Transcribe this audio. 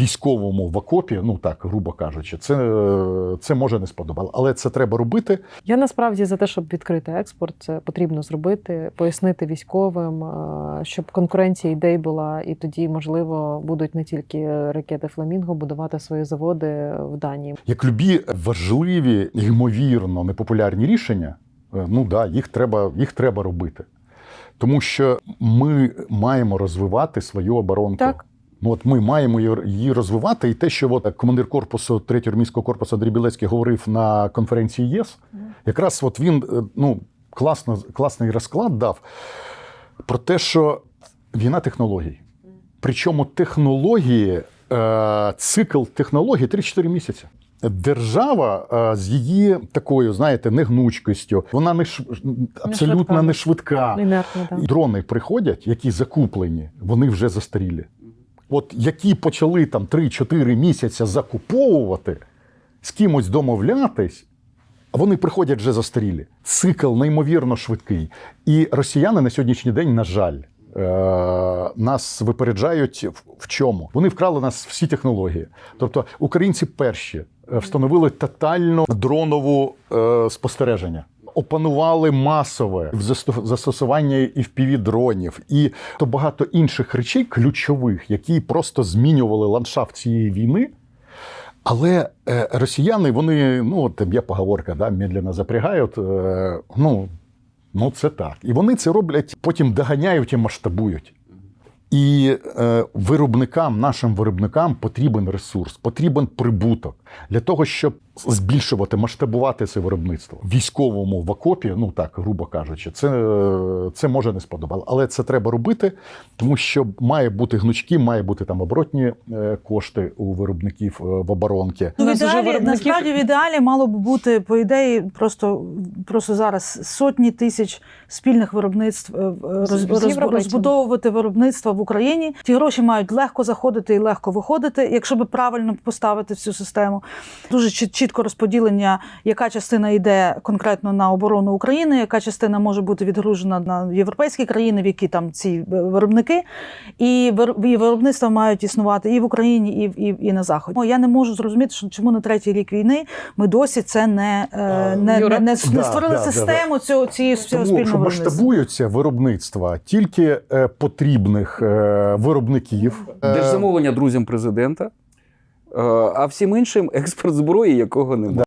військовому в окопі, ну так, грубо кажучи, це, це може не сподобало. Але це треба робити. Я насправді за те, щоб відкрити експорт, це потрібно зробити, пояснити військовим, е, щоб конкуренція ідей була, і тоді, можливо, будуть не тільки ракети Фламінго будувати свої заводи в Данії. Як любі важливі, ймовірно, непопулярні рішення, е, ну да, їх треба, їх треба робити. Тому що ми маємо розвивати свою оборонку. Так. Ну, от ми маємо її- розвивати, і те, що от командир корпусу 3-го армійського корпусу Андрій Білецький говорив на конференції ЄС, якраз от він е, ну, класно, класний розклад дав про те, що війна технологій. Причому технології, е, цикл технологій 3-4 місяці. Держава е, з її такою, знаєте, негнучкістю, вона не ш... абсолютно швидка. не швидка. Інертно, так. Дрони приходять, які закуплені, вони вже застарілі. От які почали там 3-4 місяці закуповувати, з кимось домовлятись, вони приходять вже застарілі. Цикл неймовірно швидкий. І росіяни на сьогоднішній день, на жаль, е, нас випереджають в- чому? Вони вкрали нас всі технології. Тобто українці перші е, встановили тотальну дронову е, спостереження. Опанували масове в застосування і впівдронів, і то багато інших речей ключових, які просто змінювали ландшафт цієї війни. Але е, росіяни, вони, ну от є поговорка, да, медленно запрягають. Е, ну, ну, це так. І вони це роблять, потім доганяють і масштабують. І е, виробникам, нашим виробникам потрібен ресурс, потрібен прибуток для того, щоб збільшувати, масштабувати це виробництво. Військовому в окопі, ну так, грубо кажучи, це, це може не сподобало. Але це треба робити, тому що має бути гнучки, має бути там оборотні е, кошти у виробників е, в оборонки. Ну, в ідеалі, виробників- насправді в ідеалі мало б бути по ідеї просто, просто зараз сотні тисяч спільних виробництв е, роз, роз- розбудовувати виробництва в Україні. Ті гроші мають легко заходити і легко виходити, якщо би правильно поставити всю систему. Дуже чіт- чітко розподілення, яка частина йде конкретно на оборону України, яка частина може бути відгружена на європейські країни, в які там ці е, виробники, і вир- виробництва мають існувати і в Україні, і, в- і, і на заході. Я не можу зрозуміти, що чому на третій рік війни ми досі це не, е, не, не, не, не Да, створили да, да, систему цього цієї цього Тому спільного що виробництва. масштабуються виробництва тільки е, потрібних е, виробників. Е, Держзамовлення друзям президента, е, а всім іншим експорт зброї, якого немає.